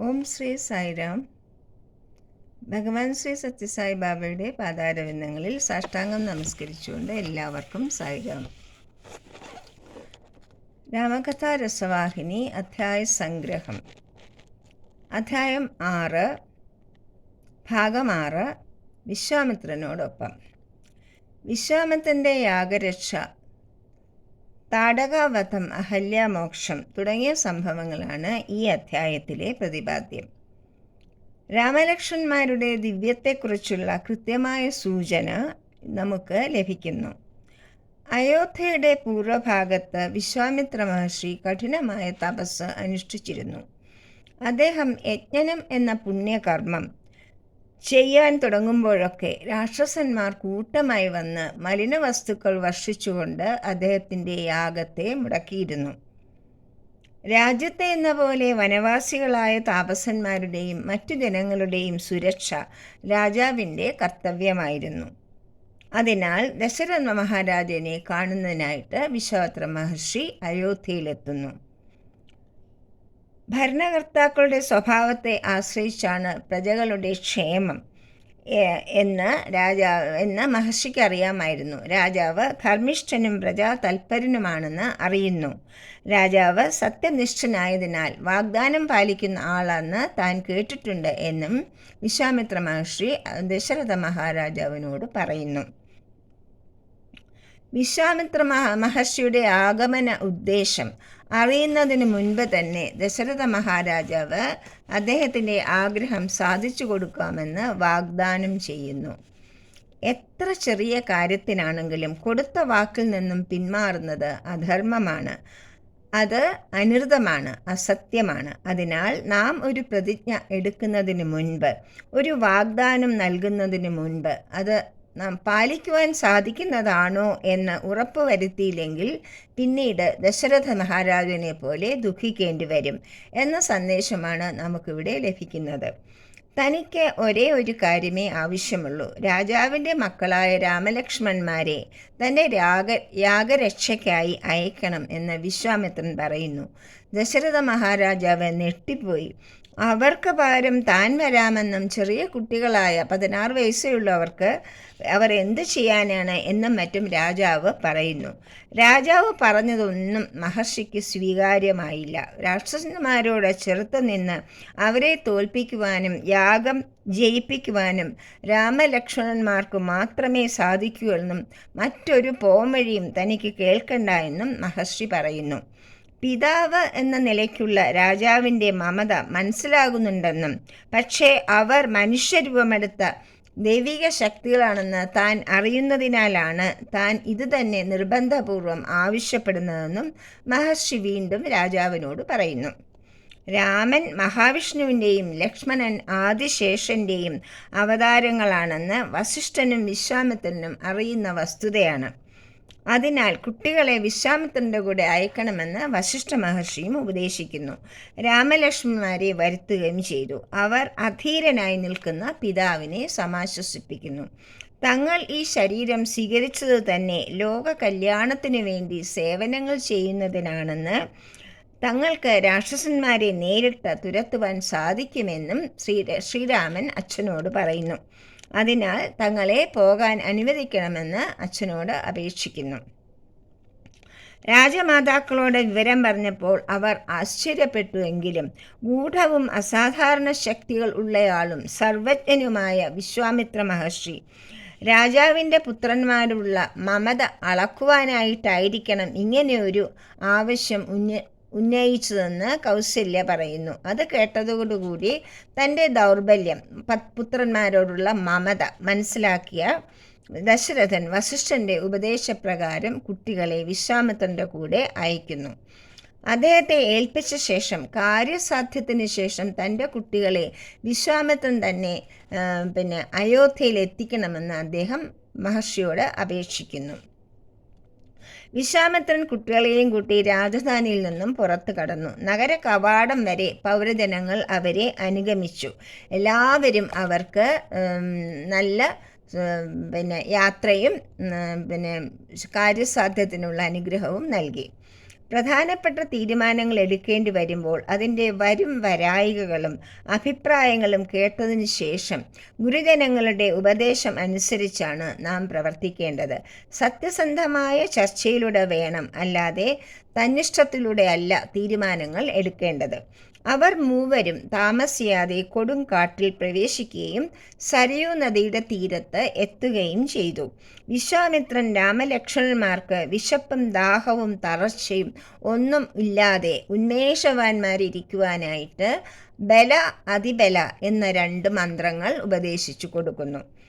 ഓം ശ്രീ സായിരാം. ഭഗവാൻ ശ്രീ സത്യസായി ബാബയുടെ പാതാരവിന്ദങ്ങളിൽ സാഷ്ടാംഗം നമസ്കരിച്ചുകൊണ്ട് എല്ലാവർക്കും സായിരാം. രാമകഥാ രസവാഹിനി അധ്യായ സംഗ്രഹം. അധ്യായം ആറ് ഭാഗം ആറ് വിശ്വാമിത്രനോടൊപ്പം. വിശ്വാമിത്രന്റെ യാഗരക്ഷ താടകാവധം അഹല്യാമോക്ഷം തുടങ്ങിയ സംഭവങ്ങളാണ് ഈ അധ്യായത്തിലെ പ്രതിപാദ്യം. രാമലക്ഷ്മന്മാരുടെ ദിവ്യത്തെക്കുറിച്ചുള്ള കൃത്യമായ സൂചന നമുക്ക് ലഭിക്കുന്നു. അയോധ്യയുടെ പൂർവഭാഗത്ത് വിശ്വാമിത്ര മഹർഷി കഠിനമായ തപസ് അനുഷ്ഠിച്ചിരുന്നു. അദ്ദേഹം യജ്ഞനം എന്ന പുണ്യകർമ്മം ചെയ്യാൻ തുടങ്ങുമ്പോഴൊക്കെ രാക്ഷസന്മാർ കൂട്ടമായി വന്ന് മലിനവസ്തുക്കൾ വർഷിച്ചുകൊണ്ട് അദ്ദേഹത്തിന്റെ യാഗത്തെ മുടക്കിയിരുന്നു. രാജ്യത്തെ എന്ന പോലെ വനവാസികളായ താപസന്മാരുടെയും മറ്റു ജനങ്ങളുടെയും സുരക്ഷ രാജാവിന്റെ കർത്തവ്യമായിരുന്നു. അതിനാൽ ദശരഥ മഹാരാജനെ കാണുന്നതിനായിട്ട് വിശ്വാത്ര മഹർഷി അയോധ്യയിലെത്തുന്നു. ഭരണകർത്താക്കളുടെ സ്വഭാവത്തെ ആശ്രയിച്ചാണ് പ്രജകളുടെ ക്ഷേമം. എന്ന് രാജാവ് എന്ന് മഹർഷിക്ക് അറിയാമായിരുന്നു. രാജാവ് ധർമ്മിഷ്ഠനും പ്രജാ തൽപരനുമാണെന്ന് അറിയുന്നു. രാജാവ് സത്യനിഷ്ഠനായതിനാൽ വാഗ്ദാനം പാലിക്കുന്ന ആളാണെന്ന് താൻ കേട്ടിട്ടുണ്ട് എന്നും വിശ്വാമിത്ര മഹർഷി ദശരഥ മഹാരാജാവിനോട് പറയുന്നു. വിശ്വാമിത്ര മഹർഷിയുടെ ആഗമന ഉദ്ദേശം അറിയുന്നതിന് മുൻപ് തന്നെ ദശരഥ മഹാരാജാവ് അദ്ദേഹത്തിന്റെ ആഗ്രഹം സാധിച്ചു കൊടുക്കാമെന്ന് വാഗ്ദാനം ചെയ്യുന്നു. എത്ര ചെറിയ കാര്യത്തിനാണെങ്കിലും കൊടുത്ത വാക്കിൽ നിന്നും പിന്മാറുന്നത് അധർമ്മമാണ്. അത് അനൃതമാണ് അസത്യമാണ്. അതിനാൽ നാം ഒരു പ്രതിജ്ഞ എടുക്കുന്നതിന് മുൻപ് ഒരു വാഗ്ദാനം നൽകുന്നതിന് മുൻപ് അത് നാം പാലിക്കുവാൻ സാധിക്കുന്നതാണോ എന്ന് ഉറപ്പ് വരുത്തിയില്ലെങ്കിൽ പിന്നീട് ദശരഥ മഹാരാജനെ പോലെ ദുഃഖിക്കേണ്ടി വരും എന്ന സന്ദേശമാണ് നമുക്കിവിടെ ലഭിക്കുന്നത്. തനിക്ക് ഒരേ ഒരു കാര്യമേ ആവശ്യമുള്ളൂ. രാജാവിന്റെ മക്കളായ രാമലക്ഷ്മന്മാരെ തന്റെ രാഗ യാഗരക്ഷയ്ക്കായി അയക്കണം എന്ന് വിശ്വാമിത്രൻ പറയുന്നു. ദശരഥ മഹാരാജാവ് നെട്ടിപ്പോയി അവർക്ക് പകരം താൻ വരാമെന്നും ചെറിയ കുട്ടികളായ പതിനാറ് വയസ്സുള്ളവർക്ക് അവർ എന്ത് ചെയ്യാനാണ് എന്നും മറ്റും രാജാവ് പറയുന്നു. രാജാവ് പറഞ്ഞതൊന്നും മഹർഷിക്ക് സ്വീകാര്യമായില്ല. രാക്ഷസന്മാരോട് ചെറുത്ത് നിന്ന് അവരെ തോൽപ്പിക്കുവാനും യാഗം ജയിപ്പിക്കുവാനും രാമലക്ഷ്മണന്മാർക്ക് മാത്രമേ സാധിക്കൂ എന്നും മറ്റൊരു പോംവഴിയും തനിക്ക് കേൾക്കണ്ട എന്നും മഹർഷി പറയുന്നു. പിതാവ് എന്ന നിലയ്ക്കുള്ള രാജാവിന്റെ മമത മനസ്സിലാകുന്നുണ്ടെന്നും പക്ഷേ അവർ മനുഷ്യരൂപമെടുത്ത ദൈവിക ശക്തികളാണെന്ന് താൻ അറിയുന്നതിനാലാണ് താൻ ഇത് തന്നെ നിർബന്ധപൂർവം ആവശ്യപ്പെടുന്നതെന്നും മഹർഷി വീണ്ടും രാജാവിനോട് പറയുന്നു. രാമൻ മഹാവിഷ്ണുവിന്റെയും ലക്ഷ്മണൻ ആദിശേഷന്റെയും അവതാരങ്ങളാണെന്ന് വസിഷ്ഠനും വിശ്വാമിത്രനും അറിയുന്ന വസ്തുതയാണ്. അതിനാൽ കുട്ടികളെ വിശ്വാമിത്രന്റെ കൂടെ അയക്കണമെന്ന് വശിഷ്ഠ മഹർഷിയും ഉപദേശിക്കുന്നു. രാമലക്ഷ്മിമാരെ വരുത്തുകയും ചെയ്തു. അവർ അധീരനായി നിൽക്കുന്ന പിതാവിനെ സമാശ്വസിപ്പിക്കുന്നു. തങ്ങൾ ഈ ശരീരം സ്വീകരിച്ചത് തന്നെ ലോക കല്യാണത്തിനു വേണ്ടി സേവനങ്ങൾ ചെയ്യുന്നതിനാണെന്ന് തങ്ങൾക്ക് രാക്ഷസന്മാരെ നേരിട്ട് തുരത്തുവാൻ സാധിക്കുമെന്നും ശ്രീ ശ്രീരാമൻ അച്ഛനോട് പറയുന്നു. അതിനാൽ തങ്ങളെ പോകാൻ അനുവദിക്കണമെന്ന് അച്ഛനോട് അപേക്ഷിക്കുന്നു. രാജമാതാക്കളോട് വിവരം പറഞ്ഞപ്പോൾ അവർ ആശ്ചര്യപ്പെട്ടുവെങ്കിലും ഗൂഢവും അസാധാരണ ശക്തികൾ ഉള്ളയാളും സർവജ്ഞനുമായ വിശ്വാമിത്ര മഹർഷി രാജാവിന്റെ പുത്രന്മാരുള്ള മമത അളക്കുവാനായിട്ടായിരിക്കണം ഇങ്ങനെയൊരു ആവശ്യം ഉന്ന ഉന്നയിച്ചതെന്ന് കൗസല്യ പറയുന്നു. അത് കേട്ടതോടുകൂടി തന്റെ ദൗർബല്യം പുത്രന്മാരോടുള്ള മമത മനസ്സിലാക്കിയ ദശരഥൻ വസിഷ്ഠന്റെ ഉപദേശപ്രകാരം കുട്ടികളെ വിശ്വാമിത്രന്റെ കൂടെ അയക്കുന്നു. അദ്ദേഹത്തെ ഏൽപ്പിച്ച ശേഷം കാര്യസാധ്യത്തിന് ശേഷം തന്റെ കുട്ടികളെ വിശ്വാമിത്രൻ തന്നെ പിന്നെ അയോധ്യയിൽ എത്തിക്കണമെന്ന് അദ്ദേഹം മഹർഷിയോട് അപേക്ഷിക്കുന്നു. വിശ്വാമിത്രൻ കുട്ടികളെയും കൂട്ടി രാജധാനിയിൽ നിന്നും പുറത്തു കടന്നു. നഗര കവാടം വരെ പൗരജനങ്ങൾ അവരെ അനുഗമിച്ചു. എല്ലാവരും അവർക്ക് നല്ല പിന്നെ യാത്രയും പിന്നെ കാര്യസാധ്യത്തിനുള്ള അനുഗ്രഹവും നൽകി. പ്രധാനപ്പെട്ട തീരുമാനങ്ങൾ എടുക്കേണ്ടി വരുമ്പോൾ അതിന്റെ വരും വരായികകളും അഭിപ്രായങ്ങളും കേട്ടതിന് ശേഷം ഗുരുജനങ്ങളുടെ ഉപദേശം അനുസരിച്ചാണ് നാം പ്രവർത്തിക്കേണ്ടത്. സത്യസന്ധമായ ചർച്ചയിലൂടെ വേണം അല്ലാതെ തന്നിഷ്ടത്തിലൂടെ അല്ല തീരുമാനങ്ങൾ എടുക്കേണ്ടത്. അവർ മൂവരും താമസിയാതെ കൊടുങ്കാട്ടിൽ പ്രവേശിക്കുകയും സരയൂ നദിയുടെ തീരത്ത് എത്തുകയും ചെയ്തു. വിശ്വാമിത്രൻ രാമലക്ഷ്മണന്മാർക്ക് വിശപ്പും ദാഹവും തളർച്ചയും ഒന്നും ഇല്ലാതെ ഉന്മേഷവാന്മാരിയ്ക്കുവാനായിട്ട് ബല അതിബല എന്ന രണ്ട് മന്ത്രങ്ങൾ ഉപദേശിച്ചു കൊടുക്കുന്നു.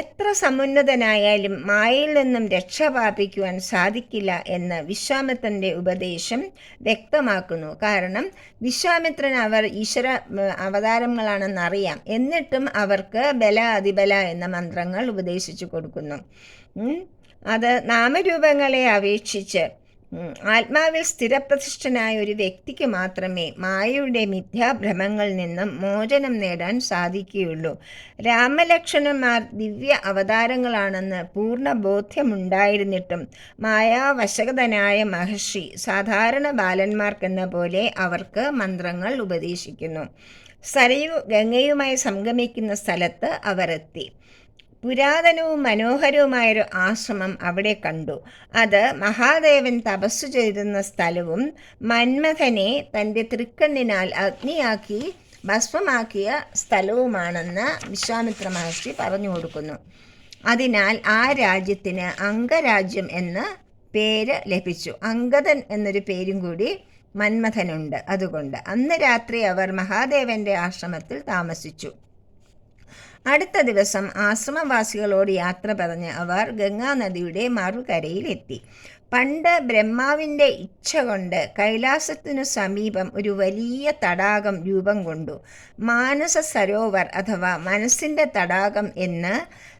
എത്ര സമുന്നതനായാലും മായയിൽ നിന്നും രക്ഷ പ്രാപിക്കുവാൻ സാധിക്കില്ല എന്ന് വിശ്വാമിത്രന്റെ ഉപദേശം വ്യക്തമാക്കുന്നു. കാരണം വിശ്വാമിത്രൻ അവർ ഈശ്വര അവതാരങ്ങളാണെന്നറിയാം എന്നിട്ടും അവർക്ക് ബല അതിബല എന്ന മന്ത്രങ്ങൾ ഉപദേശിച്ചു കൊടുക്കുന്നു. അത് നാമരൂപങ്ങളെ അപേക്ഷിച്ച് ആത്മാവിൽ സ്ഥിരപ്രതിഷ്ഠനായ ഒരു വ്യക്തിക്ക് മാത്രമേ മായയുടെ മിഥ്യാഭ്രമങ്ങളിൽ നിന്നും മോചനം നേടാൻ സാധിക്കുകയുള്ളൂ. രാമലക്ഷ്മണന്മാർ ദിവ്യ അവതാരങ്ങളാണെന്ന് പൂർണ ബോധ്യമുണ്ടായിരുന്നിട്ടും മായാവശകതനായ മഹർഷി സാധാരണ ബാലന്മാർക്കെന്ന പോലെ അവർക്ക് മന്ത്രങ്ങൾ ഉപദേശിക്കുന്നു. സരയു ഗംഗയുമായി സംഗമിക്കുന്ന സ്ഥലത്ത് അവർ എത്തി പുരാതനവും മനോഹരവുമായൊരു ആശ്രമം അവിടെ കണ്ടു. അത് മഹാദേവൻ തപസ്സു ചെയ്തിരുന്ന സ്ഥലവും മന്മഥനെ തന്റെ തൃക്കണ്ണിനാൽ അഗ്നിയാക്കി ഭസ്മമാക്കിയ സ്ഥലവുമാണെന്ന് വിശ്വാമിത്ര മഹർഷി പറഞ്ഞു കൊടുക്കുന്നു. അതിനാൽ ആ രാജ്യത്തിന് അംഗരാജ്യം എന്ന് പേര് ലഭിച്ചു. അങ്കദൻ എന്നൊരു പേരും കൂടി മന്മഥനുണ്ട്. അതുകൊണ്ട് അന്ന് രാത്രി അവർ മഹാദേവന്റെ ആശ്രമത്തിൽ താമസിച്ചു. അടുത്ത ദിവസം ആശ്രമവാസികളോട് യാത്ര പറഞ്ഞ് അവർ ഗംഗാനദിയുടെ മറുകരയിലെത്തി. പണ്ട് ബ്രഹ്മാവിന്റെ ഇച്ഛ കൊണ്ട് കൈലാസത്തിനു സമീപം ഒരു വലിയ തടാകം രൂപം കൊണ്ടു. മാനസ സരോവർ അഥവാ മനസ്സിന്റെ തടാകം എന്ന്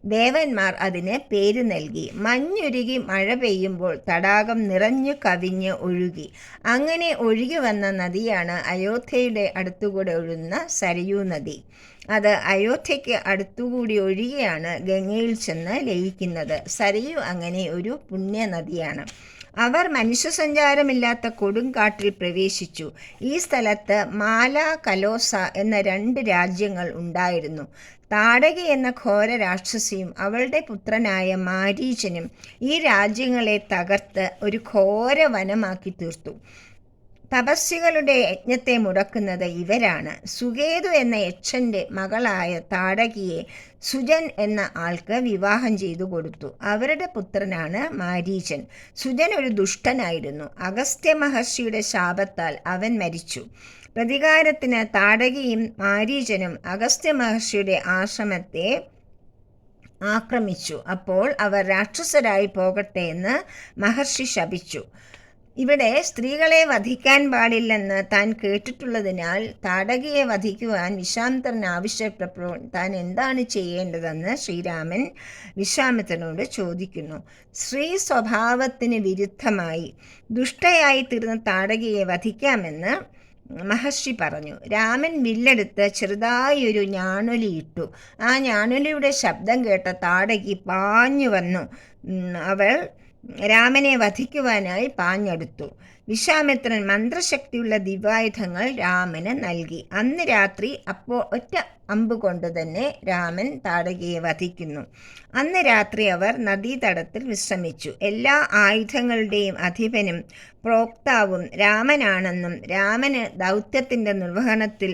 ദേവന്മാർ അതിന് പേര് നൽകി. മഞ്ഞുരുകി മഴ പെയ്യുമ്പോൾ തടാകം നിറഞ്ഞു കവിഞ്ഞ് ഒഴുകി. അങ്ങനെ ഒഴുകി വന്ന നദിയാണ് അയോധ്യയുടെ അടുത്തുകൂടെ ഒഴുകുന്ന സരയൂ നദി. അത് അയോധ്യയ്ക്ക് അടുത്തുകൂടി ഒഴുകിയാണ് ഗംഗയിൽ ചെന്ന് ലയിക്കുന്നത്. സരയു അങ്ങനെ ഒരു പുണ്യ നദിയാണ് അവർ മനുഷ്യസഞ്ചാരമില്ലാത്ത കൊടുങ്കാട്ടിൽ പ്രവേശിച്ചു. ഈ സ്ഥലത്ത് മാല കലോസ എന്ന രണ്ട് രാജ്യങ്ങൾ ഉണ്ടായിരുന്നു. താടകി എന്ന ഘോര രാക്ഷസിയും അവളുടെ പുത്രനായ മാരീചനും ഈ രാജ്യങ്ങളെ തകർത്ത് ഒരു ഘോര വനമാക്കി തീർത്തു. തപസ്വികളുടെ യജ്ഞത്തെ മുടക്കുന്നത് ഇവരാണ്. സുകേതു എന്ന യക്ഷന്റെ മകളായ താടകിയെ സുജൻ എന്ന ആൾക്ക് വിവാഹം ചെയ്തു കൊടുത്തു. അവരുടെ പുത്രനാണ് മാരീചൻ. സുജൻ ഒരു ദുഷ്ടനായിരുന്നു. അഗസ്ത്യ മഹർഷിയുടെ ശാപത്താൽ അവൻ മരിച്ചു. പ്രതികാരത്തിന് താടകിയും മാരീചനും അഗസ്ത്യ മഹർഷിയുടെ ആശ്രമത്തെ ആക്രമിച്ചു. അപ്പോൾ അവർ രാക്ഷസരായി പോകട്ടെ എന്ന് മഹർഷി ശപിച്ചു. ഇവിടെ സ്ത്രീകളെ വധിക്കാൻ പാടില്ലെന്ന് താൻ കേട്ടിട്ടുള്ളതിനാൽ താടകയെ വധിക്കുവാൻ വിശ്വാമിത്രൻ ആവശ്യപ്പെട്ടപ്പോൾ താൻ എന്താണ് ചെയ്യേണ്ടതെന്ന് ശ്രീരാമൻ വിശ്വാമിത്രനോട് ചോദിക്കുന്നു. സ്ത്രീ സ്വഭാവത്തിന് വിരുദ്ധമായി ദുഷ്ടയായി തീർന്ന താടകയെ വധിക്കാമെന്ന് മഹർഷി പറഞ്ഞു. രാമൻ വില്ലെടുത്ത് ചെറുതായി ഒരു ഇട്ടു. ആ ഞാണൊലിയുടെ ശബ്ദം കേട്ട താടകി പാഞ്ഞു വന്നു. അവൾ രാമനെ വധിക്കുവാനായി പാഞ്ഞെടുത്തു. വിശ്വാമിത്രൻ മന്ത്രശക്തിയുള്ള ദിവായുധങ്ങൾ രാമന് നൽകി. അന്ന് രാത്രി അപ്പോൾ ഒറ്റ അമ്പ് കൊണ്ട് തന്നെ രാമൻ താടകയെ വധിക്കുന്നു. അന്ന് രാത്രി അവർ നദീതടത്തിൽ വിശ്രമിച്ചു. എല്ലാ ആയുധങ്ങളുടെയും അധിപനും പ്രോക്താവും രാമനാണെന്നും രാമന് ദൗത്യത്തിന്റെ നിർവഹണത്തിൽ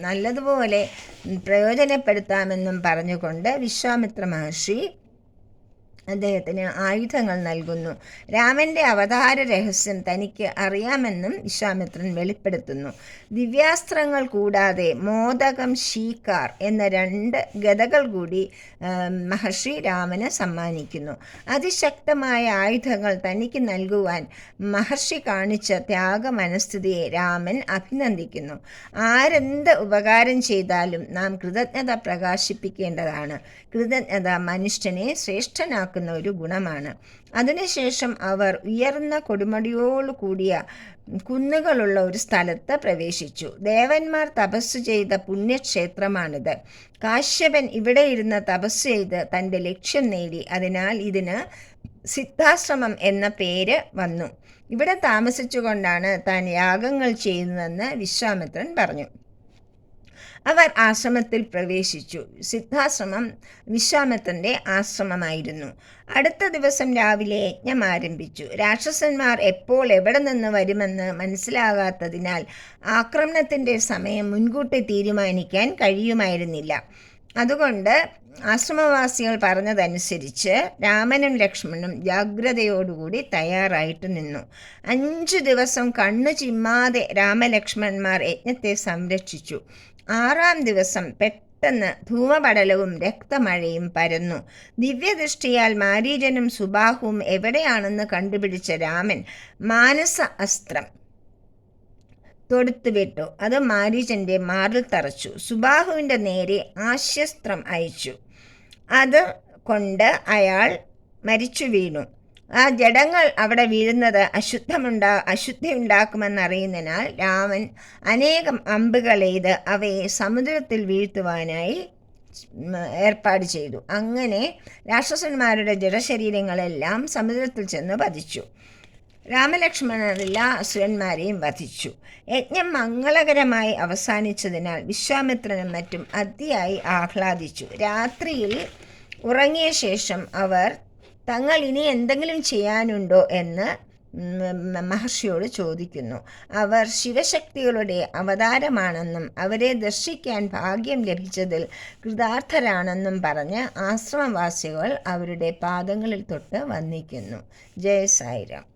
നല്ലതുപോലെ പ്രയോജനപ്പെടുത്താമെന്നും പറഞ്ഞുകൊണ്ട് വിശ്വാമിത്ര മഹർഷി അദ്ദേഹത്തിന് ആയുധങ്ങൾ നൽകുന്നു. രാമന്റെ അവതാര രഹസ്യം തനിക്ക് അറിയാമെന്നും വിശ്വാമിത്രൻ വെളിപ്പെടുത്തുന്നു. ദിവ്യാസ്ത്രങ്ങൾ കൂടാതെ മോദകം ശീക്കാർ എന്ന രണ്ട് ഗതകൾ കൂടി മഹർഷി രാമന് സമ്മാനിക്കുന്നു. അതിശക്തമായ ആയുധങ്ങൾ തനിക്ക് നൽകുവാൻ മഹർഷി കാണിച്ച ത്യാഗ മനസ്ഥിതിയെ രാമൻ അഭിനന്ദിക്കുന്നു. ആരെന്ത് ഉപകാരം ചെയ്താലും നാം കൃതജ്ഞത പ്രകാശിപ്പിക്കേണ്ടതാണ്. കൃതജ്ഞത മനുഷ്യനെ ശ്രേഷ്ഠനാക്കുന്നു. ഉണ്ടാക്കുന്ന ഒരു ഗുണമാണ്. അതിനുശേഷം അവർ ഉയർന്ന കൊടുമടിയോടു കൂടിയ കുന്നുകളുള്ള ഒരു സ്ഥലത്ത് പ്രവേശിച്ചു. ദേവന്മാർ തപസ് ചെയ്ത പുണ്യക്ഷേത്രമാണിത്. കാശ്യപൻ ഇവിടെ ഇരുന്ന് തപസ് ചെയ്ത് തന്റെ ലക്ഷ്യം നേടി. അതിനാൽ ഇതിന് സിദ്ധാശ്രമം എന്ന പേര് വന്നു. ഇവിടെ താമസിച്ചുകൊണ്ടാണ് താൻ യാഗങ്ങൾ ചെയ്യുന്നതെന്ന് വിശ്വാമിത്രൻ പറഞ്ഞു. അവർ ആശ്രമത്തിൽ പ്രവേശിച്ചു. സിദ്ധാശ്രമം വിശ്വാമത്തിന്റെ ആശ്രമമായിരുന്നു. അടുത്ത ദിവസം രാവിലെ യജ്ഞം ആരംഭിച്ചു. രാക്ഷസന്മാർ എപ്പോൾ എവിടെ നിന്ന് വരുമെന്ന് മനസ്സിലാകാത്തതിനാൽ ആക്രമണത്തിന്റെ സമയം മുൻകൂട്ടി തീരുമാനിക്കാൻ കഴിയുമായിരുന്നില്ല. അതുകൊണ്ട് ആശ്രമവാസികൾ പറഞ്ഞതനുസരിച്ച് രാമനും ലക്ഷ്മണനും ജാഗ്രതയോടുകൂടി തയ്യാറായിട്ട് നിന്നു. അഞ്ചു ദിവസം കണ്ണു ചിമ്മാതെ രാമലക്ഷ്മണന്മാർ യജ്ഞത്തെ സംരക്ഷിച്ചു. ആറാം ദിവസം പെട്ടെന്ന് ധൂമപടലവും രക്തമഴയും പരന്നു. ദിവ്യദൃഷ്ടിയാൽ മാരീജനും സുബാഹുവും എവിടെയാണെന്ന് കണ്ടുപിടിച്ച രാമൻ മാനസ അസ്ത്രം തൊടുത്തുവിട്ടു. അത് മാരീചന്റെ മാറിൽ തറച്ചു. സുബാഹുവിന്റെ നേരെ ആശ്യസ്ത്രം അയച്ചു. അത് കൊണ്ട് അയാൾ മരിച്ചു വീണു ആ ജഡങ്ങൾ അവിടെ വീഴുന്നത് അശുദ്ധമുണ്ടാ അശുദ്ധി ഉണ്ടാക്കുമെന്നറിയുന്നതിനാൽ രാമൻ അനേകം അമ്പുകളെയ്ത് അവയെ സമുദ്രത്തിൽ വീഴ്ത്തുവാനായി ഏർപ്പാട് ചെയ്തു. അങ്ങനെ രാക്ഷസന്മാരുടെ ജഡശരീരങ്ങളെല്ലാം സമുദ്രത്തിൽ ചെന്ന് പതിച്ചു രാമലക്ഷ്മണർ എല്ലാ അസുരന്മാരെയും വധിച്ചു. യജ്ഞം മംഗളകരമായി അവസാനിച്ചതിനാൽ വിശ്വാമിത്രനും മറ്റും അതിയായി ആഹ്ലാദിച്ചു. രാത്രിയിൽ ഉറങ്ങിയ ശേഷം അവർ തങ്ങൾ ഇനി എന്തെങ്കിലും ചെയ്യാനുണ്ടോ എന്ന് മഹർഷിയോട് ചോദിക്കുന്നു. അവർ ശിവശക്തികളുടെ അവതാരമാണെന്നും അവരെ ദർശിക്കാൻ ഭാഗ്യം ലഭിച്ചതിൽ കൃതാർത്ഥരാണെന്നും പറഞ്ഞ് ആശ്രമവാസികൾ അവരുടെ പാദങ്ങളിൽ തൊട്ട് വന്നിക്കുന്നു ജയ സായിരാം